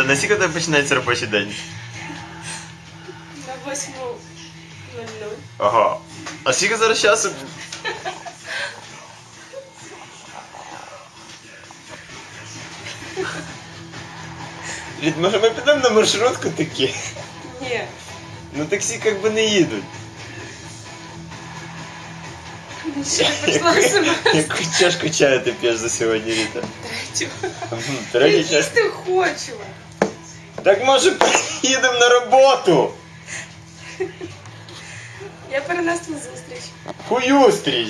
Ріта, на скільки у тебе починається робочий день? На 8.00. Ага. А скільки зараз часу? Рід, може ми підемо на маршрутку такі? Ні. Ну таксі як би не їдуть. Ще не прийшла сама. Яку чашку чаю ти п'єш за сьогодні, Ріта? Третю. Мгм, Я Третя чашка. їсти хочу. Так може поїдемо на роботу? Я перенесла зустріч. Хую стріч.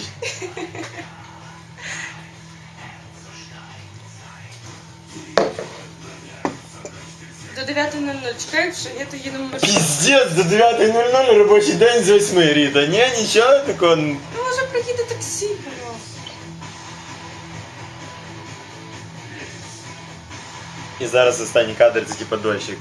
До 9.00 чекаю, що я то їду в маршрут. Піздець, до 9.00 робочий день з 8, Ріта. Ні, нічого такого. І зараз останній кадр типа дощик.